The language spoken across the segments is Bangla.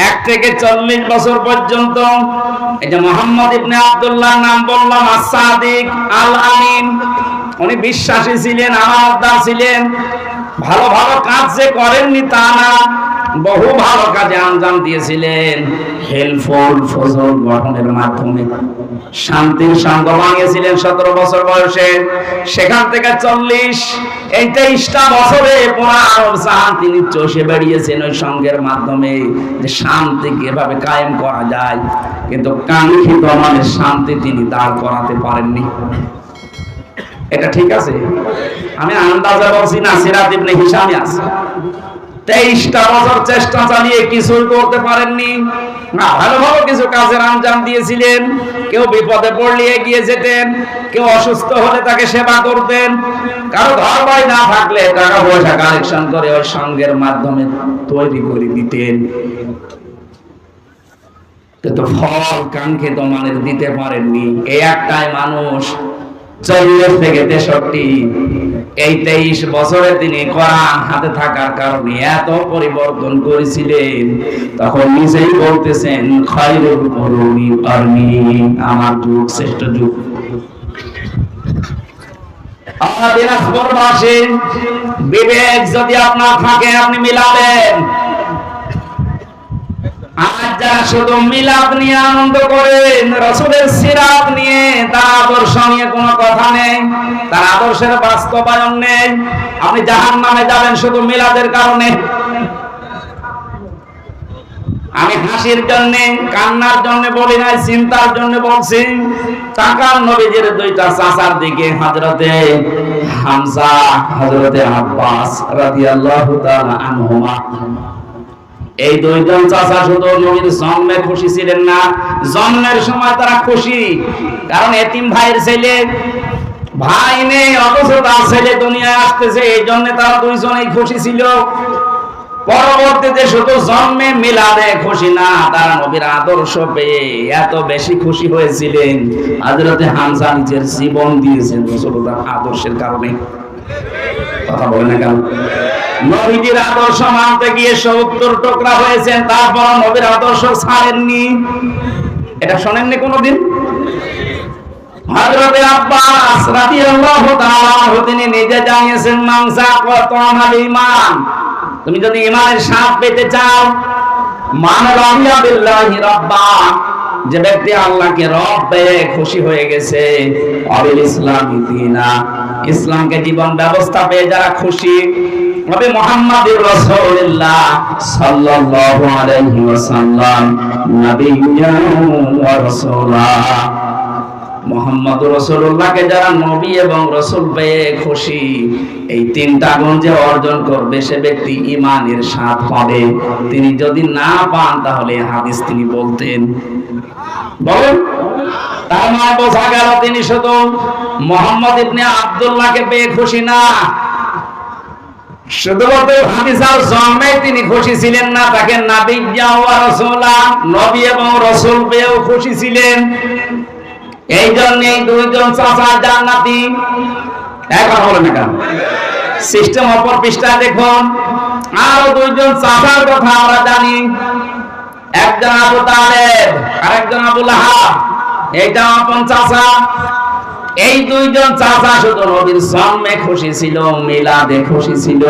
এক থেকে চল্লিশ বছর পর্যন্ত এই যে মোহাম্মদ ইবনে আব্দুল্লাহ নাম বললাম আসাদিক আল আমিন উনি বিশ্বাসী ছিলেন আমানতদার ছিলেন। ভালো ভালো কাজ যে করেননি তা না, বহু ভালো কাজে আঞ্জাম দিয়েছিলেন। হেলফুল ফজল গঠনের মাধ্যমে শান্তির সঙ্গ ভাঙিয়েছিলেন সতেরো বছর বয়সে। সেখান থেকে চল্লিশ, এই তেইশটা বছরে সাহান তিনি চষে বেরিয়েছেন ওই সঙ্গের মাধ্যমে যে শান্তিকে এভাবে কায়েম করা যায়। কিন্তু কাঙ্ক্ষিত মানে শান্তি তিনি দাঁড় করাতে পারেননি। এটা ঠিক আছে? আমি আন্দাজে বলছি না, সিরাত ইবনে হিসামে আছে। তেইশটা বছর চেষ্টা চালিয়ে কিছুই করতে পারেননি। না ভালো ভালো কিছু কাজের আঞ্জাম দিয়েছিলেন। কেউ বিপদে যেতেন, কেউ অসুস্থ হলে তাকে সেবা করতেন। কারও ঘর না থাকলে টাকা পয়সা কালেকশন করে ওই সঙ্গের মাধ্যমে তৈরি করে দিতেন। ফল কাঙ্ক্ষিত মানের দিতে পারেননি। এই একটাই মানুষ চল্লিশ থেকে তেষট্টি। এই তেইশ বছরে তিনি কোরআন হাতে থাকার কারণে এত পরিবর্তন করেছিলেন। তখন নিজেই বলতেছেন আমার যুগ শ্রেষ্ঠ যুগ। আমার দিনাজপুরবাসী, বিবেক যদি আপনার থাকে, আপনি মিলাবেন। আজ যারা শুধু মিলাদ নিয়ে আনন্দ করেন রসুলের সিরাত নিয়ে, তার আদর্শ নিয়ে কোনো কথা নেই, তার আদর্শের বাস্তবায়ন নেই। আপনি জাহান নামে যাবেন শুধু মিলাদের কারণে। আমি হাসির জন্য, কান্নার জন্য বলি নাই, চিন্তার জন্য বলছি টাকার নবীজির দুইটা চাচার দিকে হজরতে হামজা হজরতে আব্বাস রাদিয়াল্লাহু তাআলা আনহুমা। এই দুইজন চাচা শুধু নবীর জন্মে খুশি ছিলেন না। জন্মের সময় তারা খুশি, কারণ এতিম ভাইয়ের ছেলে, ভাই নেই, অথচ তার ছেলে দুনিয়ায় আসতেছে, এই জন্য তারা দুইজনেই খুশি ছিল। পরবর্তীতে শুধু জন্মে মিলাদে খুশি না, তারা নবীর আদর্শ পেয়ে এত বেশি খুশি হয়েছিলেন। হযরতে হামজা নিজের জীবন দিয়েছেন রাসূলুল্লাহ আদর্শের কারণে। কথা বলে না কেন? নবীজির আদর্শ মানতে গিয়ে সত্তর টুকরা হয়েছেন তারপর নবীর আদর্শ ছাড়েননি। এটা শোনেননি কোনোদিন? যে ব্যক্তি আল্লাহকে রব পেয়ে খুশি হয়ে গেছে, অবিল ইসলামী ইসলামকে জীবন ব্যবস্থা পেয়ে যারা খুশি নবী মুহাম্মদুর রাসূলুল্লাহ সাল্লাল্লাহু আলাইহি ওয়াসাল্লাম নবিয়্যা ওয়া রাসূলা মোহাম্মদ রসুল্লাহকে যারা নবী এবং রসুল পেয়ে খুশি, এই তিনটা গুণ যে অর্জন করবে সে ব্যক্তি স্বাদ পাবে। তিনি যদি না পান, তাহলে হাদিস তিনি বলতেন। বলেন, তার মানে বোঝা গেল তিনি শুধু মোহাম্মদ ইবনে আব্দুল্লাহকে পেয়ে খুশি না। শুধুমাত্র তিনি খুশি ছিলেন না, তাকে নাবিজ্ঞা ওয়া রাসূলা, নবী এবং রসুল খুশি ছিলেন। এই জন্য দুইজন চাচা সিস্টেম অপর পৃষ্ঠায় দেখুন। আরও দুইজন চাচার কথা আমরা জানি। একজন আবু তালেব, আরেকজন আবু লাহাব। এইটা আপন চাচা? এই দুইজন চাচা শুধু নবীর জন্মে খুশি ছিল, মিলাদে খুশি ছিল।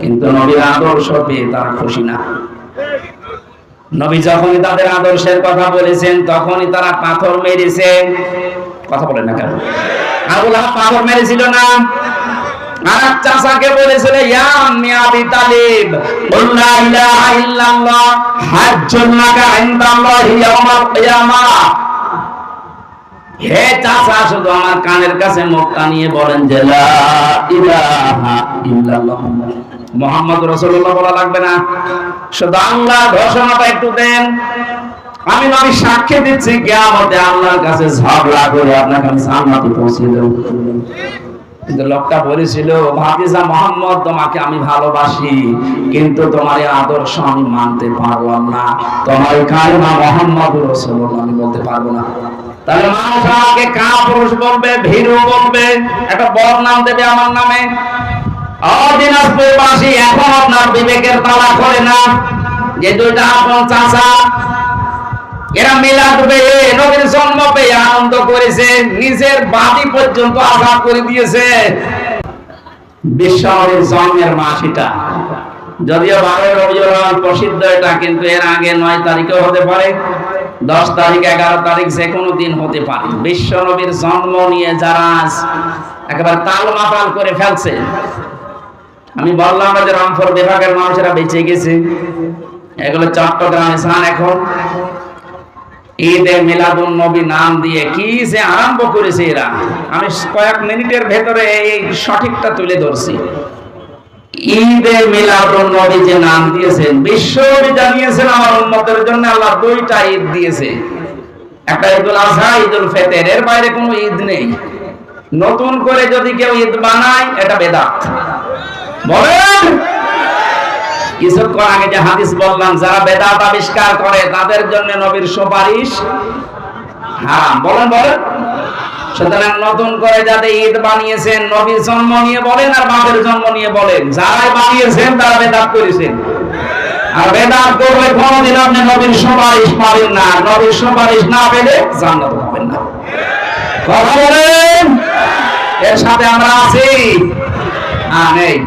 কিন্তু নবীর আদর্শ পেয়ে তারা খুশি না। নবী যখনই তাদের আদর্শের কথা বলেছেন, তখনই তারা পাথর মেরেছে। কথা বলেন না কেন? আবুল পাথর মেরেছিল না? আর চাচাকে বলেছিল, ইয়া আম্মি আবি তালিব কুল লা ইলাহা ইল্লাল্লাহ, হাজ্জুন লাকা ইনদাল্লাহি ইয়াউমাল কিয়ামাহ হে চাচা, শুধু আমার কানের কাছে মুখটা নিয়ে বলেন যে মোহাম্মদ রসুল্লাহ বলা লাগবে না। শুধু আল্লাহ ঘোষণাটা একটু দেন। আমি নবী সাক্ষী দিচ্ছি, কিয়ামতে আল্লাহর কাছে ঝগড়া করে আপনাকে আমি সামনাতে পৌঁছে দেব। কিন্তু লোকটা বলেছিল ভাতিজা মোহাম্মদ, তোমাকে আমি ভালোবাসি, কিন্তু তোমার আদর্শ আমি মানতে পারলাম না। তোমার কালিমা মোহাম্মদ রসুল্লাহ, আমি বলতে পারব না। বিবেকের তালা করে না। যে দুইটা আপন চাচা এরা মিলাদ পেয়ে নবীর জন্ম পেয়ে আনন্দ করেছে, নিজের বাড়ি পর্যন্ত আঘাত করে দিয়েছে। বিশ্বনবীর জন্মের মাস এটা। যদিও বারোই রবিউল প্রসিদ্ধ এটা, কিন্তু এর আগে নয় তারিখেও হতে পারে, দশ তারিখ, এগারো তারিখ যে কোনো দিন হতে পারে। বিশ্ব নবীর জন্ম নিয়ে যারা একেবারে তাল মাতাল করে ফেলছে, আমি বললাম যে রংপুর বিভাগের মানুষেরা বেঁচে গেছে, এগুলো চট্টগ্রামে স্থান এখন। ঈদে মিলাদুন নবী নাম দিয়ে কি যে আরম্ভ করেছে এরা? আমি কয়েক মিনিটের ভেতরে এই সঠিকটা তুলে ধরছি। ঈদে মিলাদুন নবী যে নাম দিয়েছেন বিশ্ব জানিয়েছেন আমার উন্মতের জন্য আল্লাহ দুইটা ঈদ দিয়েছে। একটা ঈদুল আজহা, ঈদুল ফেতের, এর বাইরে কোনো ঈদ নেই। নতুন করে যদি কেউ ঈদ বানায়, এটা বেদাত। বলেন! কিছুক্ষণ আগে যে হাদিস বললাম, যারা বেদাত আবিষ্কার করে, তাদের জন্য নবীর সুপারিশ হারাম। বলেন বলেন। সুতরাং নতুন করে যাতে ঈদ বানিয়েছেন, নবীর জন্ম নিয়ে বলেন আর বাপের জন্ম নিয়ে বলেন। যারাই বানিয়েছেন, তারা বেদাত করেছেন। আর বেদাত করলে কোনদিন আপনি নবীর সুপারিশ পাবেন না। নবীর সুপারিশ না পেলে জান্নাত পাবেন না। কথা বলেন? এর সাথে আমরা আছি? হ্যাঁ নেই।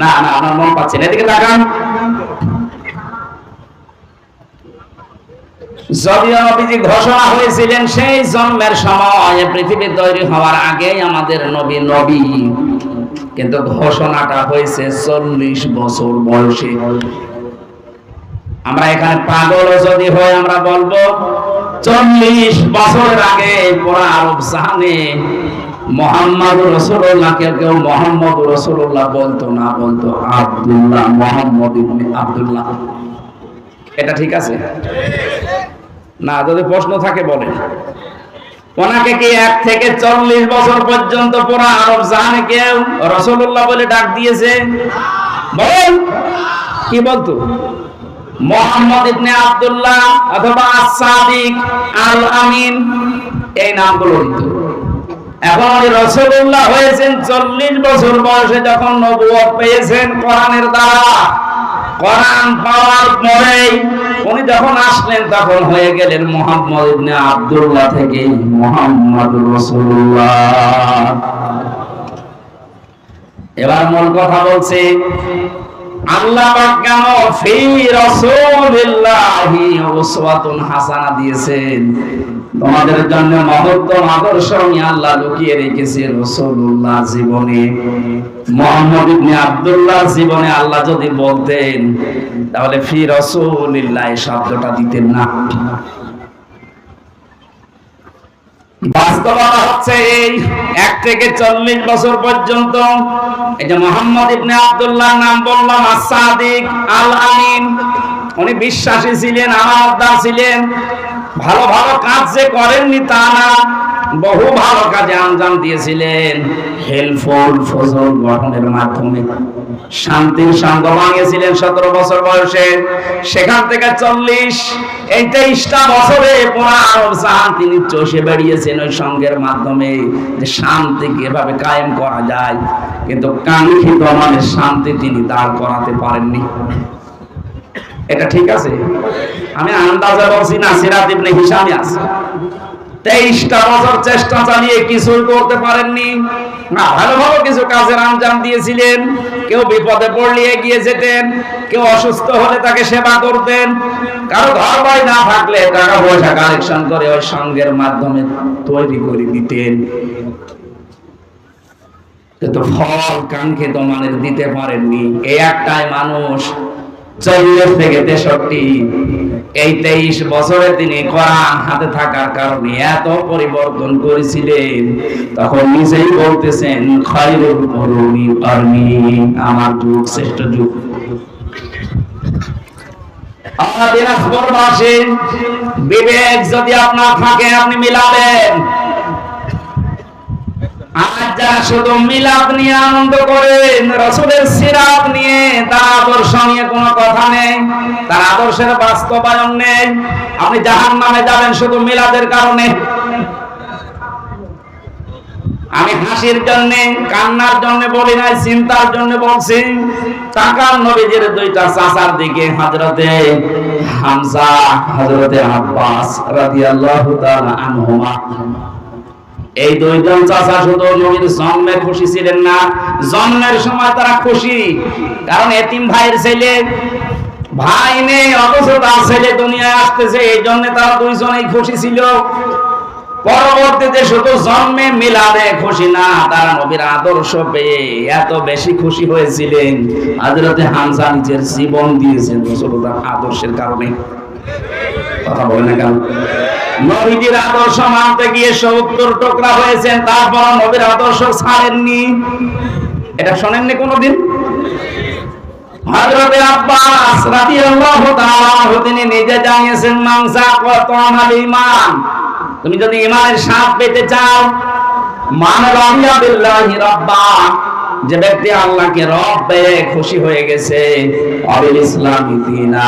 না না আপনার মন পাচ্ছেন এদিকে তাকান। যদিও নবীজি ঘোষণা হয়েছিলেন সেই জন্মের সময় পৃথিবী তৈরি হওয়ার আগেই আমাদের নবী নবী। কিন্তু ঘোষণাটা হয়েছে চল্লিশ বছর বয়সে। আমরা এখানে পাগল যদি হয় আমরা বলব, চল্লিশ বছরের আগে পুরা আরব জাহানে মোহাম্মদ রসুল্লাহ কেউ মোহাম্মদ রসুল্লাহ বলতো না, বলতো আবদুল্লাহ, মোহাম্মদ ইবনে আব্দুল্লাহ। এটা ঠিক আছে? না, যদি প্রশ্ন থাকে বলেন। ওনাকে কি এক থেকে চল্লিশ বছর পর্যন্ত পুরা আরব জাহানে কেউ রসুল্লাহ বলে ডাক দিয়েছে? বল। কি বলতো? মোহাম্মদ ইবনে আব্দুল্লাহ অথবা আসাদিক আল আমিন এই নামগুলো দিত। চল্লিশ বছর বয়সে কোরআন পরেই উনি যখন আসলেন তখন হয়ে গেলেন মোহাম্মদ ইবনে আব্দুল্লাহ থেকে মোহাম্মদ রসুল্লাহ এবার মূল কথা বলছে তোমাদের জন্য আদর্শ লুকিয়ে জীবনে। আব্দুল্লাহ জীবনে আল্লাহ যদি বলতেন, তাহলে ফি রাসূলিল্লাহ শব্দটা দিতেন না। বাস্তবতা হচ্ছে এই এক থেকে চল্লিশ বছর পর্যন্ত এই নাম বললাম আসাদিক আল উনি বিশ্বাসী ছিলেন আমানতদার ছিলেন। ভালো ভালো কাজ যে করেননি তা না, বহু ভালো কাজে আঞ্জাম দিয়েছিলেন। হেলফুল ফজল গঠনের মাধ্যমে শান্তির সঙ্গ ভাঙিয়েছিলেন সতেরো বছর বয়সে। সেখান থেকে চল্লিশ এই তেইশটা বছরে জাহান তিনি চষে বেরিয়েছেন ওই সঙ্গের মাধ্যমে যে শান্তি কীভাবে কায়েম করা যায়। কিন্তু কাঙ্ক্ষিত মানে শান্তি তিনি দাঁড় করাতে পারেননি। এটা ঠিক আছে? আমি আন্দাজে বলছি না, সিরাত ইবনে হিসামে আছে। তেইশটা বছর চেষ্টা চালিয়ে কিছুই করতে পারেননি। না ভালো ভালো কিছু কাজের আঞ্জাম দিয়েছিলেন। কেউ বিপদে যেতেন, কেউ অসুস্থ হলে তাকে সেবা করতেন। কারও ঘর না থাকলে টাকা পয়সা কালেকশন করে ওই সঙ্গের মাধ্যমে তৈরি করে দিতেন। কিন্তু ফল কাঙ্ক্ষিত মানের দিতে পারেননি। এই একটাই মানুষ চল্লিশ থেকে তেষট্টি। এই তেইশ বছরে তিনি কোরআন হাতে থাকার কারণে এত পরিবর্তন করেছিলেন, তখন নিজেই বলতেছেন আমার যুগ, শ্রেষ্ঠ যুগ। আমরা দিনাজপুরবাসী বিবেক যদি আপনার থাকে, আপনি মিলাবেন। শুধু নিয়ে আনন্দ করেন রসুলের সিরাপ নিয়ে, তার আদর্শ নিয়ে কোনো কথা নেই, তার আদর্শের বাস্তবায়ন নেই। আপনি জাহান নামে যাবেন শুধু মিলাদের কারণে। আমি হাসির জন্য, কান্নার জন্য বলি নাই, চিন্তার জন্য বলছি টাকার নবীজির দুইটা চাচার দিকে হজরতে হামজা হজরতে আব্বাস রাদিয়াল্লাহু আনহুমা। এই দুইজন চাচা শুধু নবীর জন্মে খুশি ছিলেন না। জন্মের সময় তারা খুশি, কারণ এতিম ভাইয়ের ছেলে, ভাই নেই অথচ তার ছেলে দুনিয়ায় আসতেছে, এই জন্য তারা দুইজনেই খুশি ছিল। পরবর্তীতে শুধু জন্মে মিলাদে খুশি না, তারা নবীর আদর্শ পেয়ে এত বেশি খুশি হয়েছিলেন। হাজরতে হামজা নিজের জীবন দিয়েছেন আদর্শের কারণে। কথা বলে না কেন? নবীজির আদর্শ মানতে গিয়ে সত্তর টুকরা হয়েছেন তারপর নবীর আদর্শ ছাড়েননি। এটা শোনেননি কোনোদিন? তুমি যদি ঈমানের স্বাদ পেতে চাও, মান রাব্বা। যে ব্যক্তি আল্লাহকে রব পেয়ে খুশি হয়ে গেছে অবিল ইসলাম দিনা।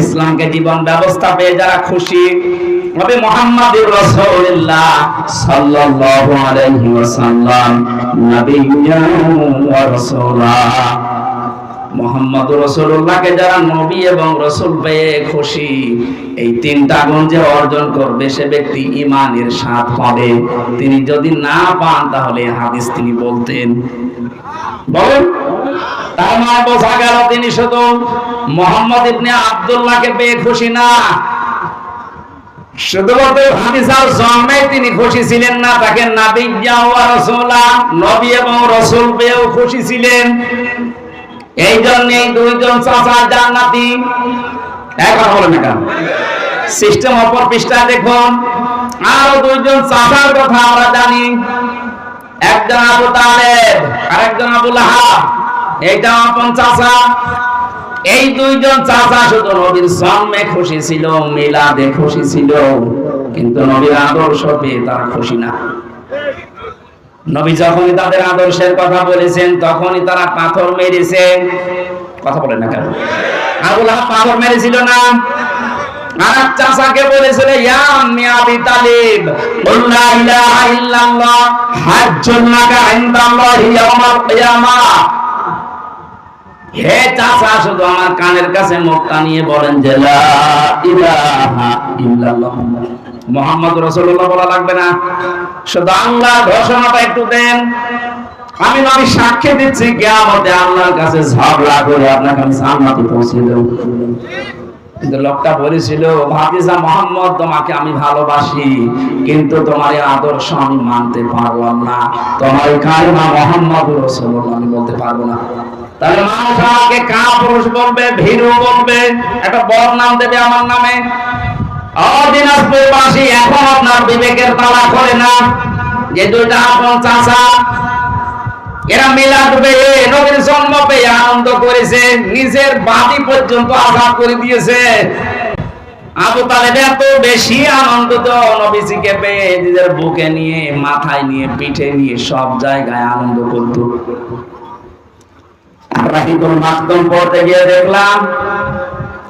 ইসলামকে জীবন ব্যবস্থা পেয়ে যারা খুশি রাসূলুল্লাহ সাল্লাল্লাহু আলাইহি ওয়াসাল্লাম ওয়া রাসূলা। মোহাম্মদ রসুল্লাহকে যারা নবী এবং রসুল পেয়ে খুশি, এই তিনটা গুণ যে অর্জন করবে সে ব্যক্তি ইমানের স্বাদ পাবে। তিনি যদি না পান, তাহলে হাদিস তিনি বলতেন। বলেন, তার মানে বোঝা গেল তিনি শুধু মোহাম্মদ ইবনে আব্দুল্লাহকে পেয়ে খুশি না। শুধুমাত্র হাদিসার জন্মে তিনি খুশি ছিলেন না, তাকে নাবিজ্ঞা ওয়া রাসূলা, নবী এবং রসুল পেয়েও খুশি ছিলেন। এই জন্যে দুইজন চাচা জান্নাতি। এখন হলো কেন? সিস্টেম অপর পৃষ্ঠায় দেখুন। আরও দুইজন চাচার কথা আমরা জানি। একজন আবু তালেব, আরেকজন আবু লাহাব। এইটা আপন চাচা। এই দুইজন চাচা শুধু নবীর জন্মে খুশি ছিল, মিলাদে খুশি ছিল। কিন্তু নবীর আদর্শ পেয়ে তারা খুশি না। নবী যখনই তাদের আদর্শের কথা বলেছেন, তখনই তারা পাথর মেরেছে। কথা বলেন না কেন? আবুল আহাব পাথর মেরেছিল না? হে আমার কানের কাছে মুখটা নিয়ে বলেন যে, লা ইলাহা ইল্লাল্লাহ মোহাম্মদ রসুল্লাহ বলা লাগবে না। শুধু আল্লাহ ঘোষণাটা একটু দেন। আমি নবী সাক্ষী দিচ্ছি, কিয়ামতে আল্লাহর কাছে ঝগড়া করে আপনাকে আমি জান্নাতে পৌঁছে দেব। কিন্তু লোকটা বলেছিল মোহাম্মদ, তোমাকে আমি ভালোবাসি, কিন্তু তোমার আদর্শ আমি মানতে পারলাম না। তোমার মোহাম্মদ রসুল্লাহ আমি বলতে পারব না। তাহলে মানুষ আমাকে কা পুরুষ বলবে, ভীরু বলবে, একটা বড় নাম দেবে আমার নামে। আনন্দ করেছে, নিজের বাড়ি পর্যন্ত আঘাত করে দিয়েছে। আবু তালেব এত বেশি আনন্দ নবীজিকে পেয়ে নিজের বুকে নিয়ে, মাথায় নিয়ে, পিঠে নিয়ে সব জায়গায় আনন্দ করত। রাহিদুল মাকদম পড়তে গিয়ে দেখলাম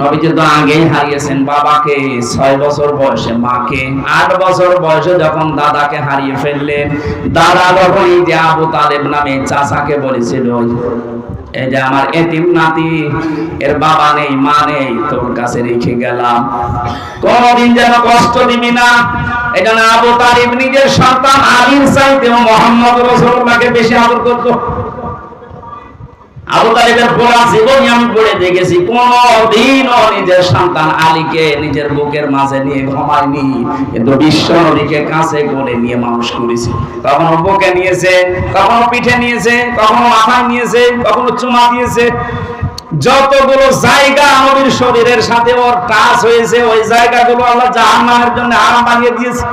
নবীজি তো আগেই হারিয়েছেন বাবাকে ছয় বছর বয়সে, মাকে আট বছর বয়সে যখন দাদাকে হারিয়ে ফেললেন, দাদা তখন এই যে আবু তালেব নামে বলেছিল, এই যে আমার এতিম নাতি, এর বাবা নেই, মা নেই, তোর কাছে রেখে গেলাম। কোনদিন যেন কষ্ট দিবি না। এটা না আবু তালিব নিজের সন্তান আলীর চাইতেও মোহাম্মদ রসুল্লাহকে বেশি আদর করতো। পুরা জীবনই আমি পড়ে দেখেছি। কোনদিন ও নিজের সন্তান আলীকে নিজের বুকের মাঝে নিয়ে কিন্তু বিশ্ব নদীকে কাছে করে নিয়ে মানুষ করেছে। কখনো বুকে নিয়েছে, কখনো পিঠে নিয়েছে, কখনো মাথায় নিয়েছে, কখনো চুমা দিয়েছে। যতগুলো জায়গা নবীর শরীরের সাথে ওর টাচ হয়েছে, ওই জায়গাগুলো আল্লাহ জাহান্নামের জন্য আরাম বানিয়ে দিয়েছে।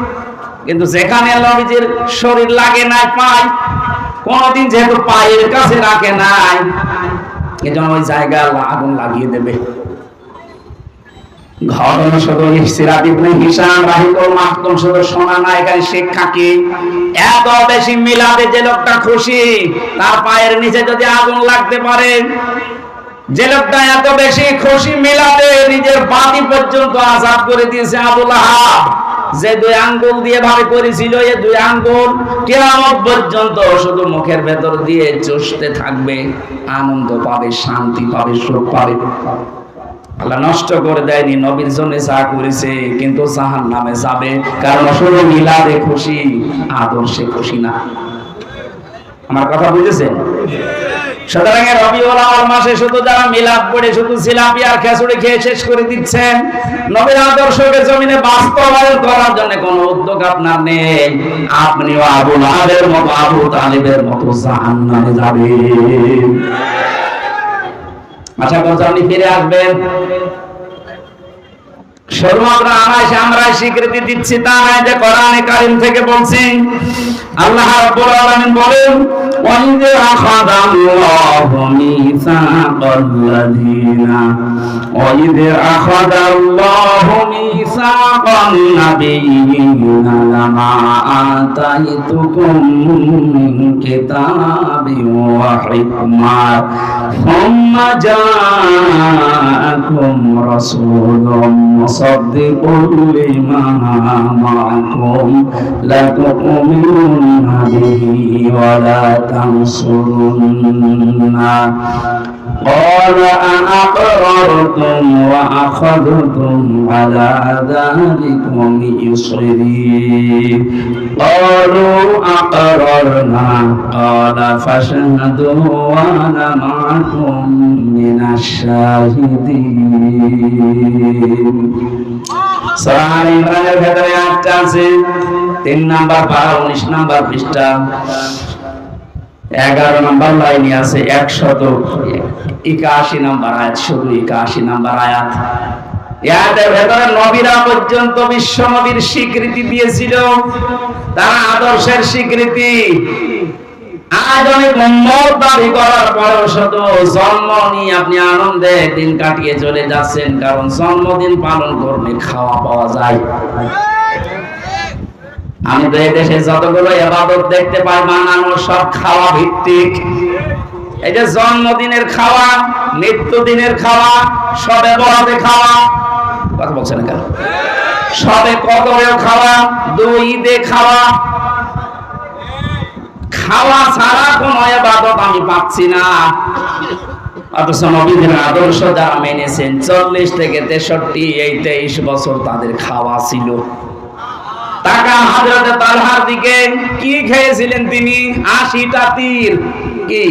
কিন্তু যেখানে নবীজির শরীর লাগে নাই, পায়। কোনদিন যেহেতু পায়ের কাছে রাখে নাই এজন্য ওই জায়গা আগুন লাগিয়ে দেবে। এত বেশি মিলাদে খুশি, তার পায়ের নিচে যদি আগুন লাগতে পারে, যে এত বেশি খুশি মিলাদে নিজের বাতি পর্যন্ত আজাদ করে দিয়েছে আবুল আহাব। যে দুই আঙ্গুল দিয়ে ভাবে করেছিল এই দুই আঙ্গুল কেয়ামত পর্যন্ত শুধু মুখের ভেতর দিয়ে চষতে থাকবে। আনন্দ পাবে, শান্তি পাবে, সুখ পাবে। আল্লাহ নষ্ট করে দেয়নি, নবীর জন্য যা করেছে, কিন্তু জাহান নামে যাবে। কারণ শুধু মিলাদে খুশি, আদর্শে খুশি না। আমার কথা বুঝেছেন? সুতরাং রবিউল আউয়াল মাসে শুধু যারা মিলাদ পড়ে, শুধু জিলাপি আর খেচুড়ি খেয়ে শেষ করে দিচ্ছেন, নবীর আদর্শকে জমিনে বাস্তবায়ন করার জন্য কোনো উদ্যোগ আপনার নেই। আপনিও আবু লাহাবের মতো, আবু তালিবের মতো জাহান্নামে যাবেন। আশা করছি আপনি ফিরে আসবেন। শুধুমাত্র আনাস আমরা স্বীকৃতি দিচ্ছি তা নয় যে কোরআনে কারিম থেকে বলছি আল্লাহ রাব্বুল আলামিন বলেন وَإِذْ أَخَذَ اللَّهُ مِيثَاقَ الَّذِينَ وَإِذْ أَخَذَ اللَّهُ مِيثَاقَ النَّبِيِّينَ لَمَا آتَيْتُكُم مِّن كِتَابٍ وَحِكْمَةٍ ثُمَّ جَاءَكُمْ رَسُولٌ مُصَدِّقٌ لِّمَا مَعَكُمْ لَتُؤْمِنُنَّ بِهِ وَلَا تنصرنه قال أأقررتم وأخذتم على ذلكم إصري قالوا أقررنا قال فاشهدوا وأنا معكم من الشاهدين সরার ইমরানের ভেতরে একটা আছে তিন নাম্বার বারো উনিশ নাম্বার পৃষ্ঠা এগারো নাম্বার লাইনে আছে একশত একাশি নাম্বার আয়াত, শুধু একাশি নাম্বার আয়াত। আদর্শের স্বীকৃতি। জন্ম আপনি দিন কাটিয়ে চলে যাচ্ছেন, কারণ জন্মদিন পালন করলে খাওয়া পাওয়া যায়। আমি তো এই দেশে যতগুলো এবাদত দেখতে পাই বানানো সব খাওয়া ভিত্তিক। এই যে জন্মদিনের খাওয়া খাওয়া, সবে খাওয়া, কথা কেন? সবে কদরেও খাওয়া, দুই খাওয়া। খাওয়া ছাড়া কোন এবাদত আমি পাচ্ছি না। অথচ নবীদের আদর্শ যারা মেনেছেন, চল্লিশ থেকে তেষট্টি, এই তেইশ বছর তাদের খাওয়া ছিল। টাকা তালহার দিকে কি খেয়েছিলেন তিনি? তীর। কি?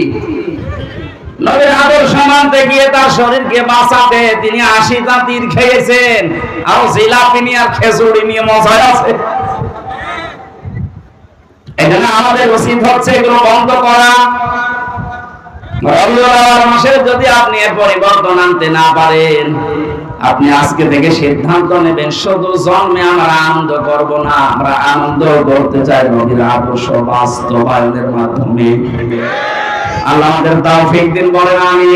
নবীর আদর্শ মানতে গিয়ে তার শরীরকে বাঁচাতে তিনি তীর খেয়েছেন। আর জিলাপি নিয়ে আর খেজুরি নিয়ে মজায় আছে। এখানে আমাদের উচিত হচ্ছে, এগুলো বন্ধ করা। মাসের যদি আপনি পরিবর্তন আনতে না পারেন আপনি আজকে থেকে সিদ্ধান্ত নেবেন, শুধু জন্মে আমরা আনন্দ করব না, আমরা আনন্দ করতে চাই নবীর আদর্শ বাস্তবায়নের মাধ্যমে। আল্লাহ আমাদের তাও দিন বলেন আমি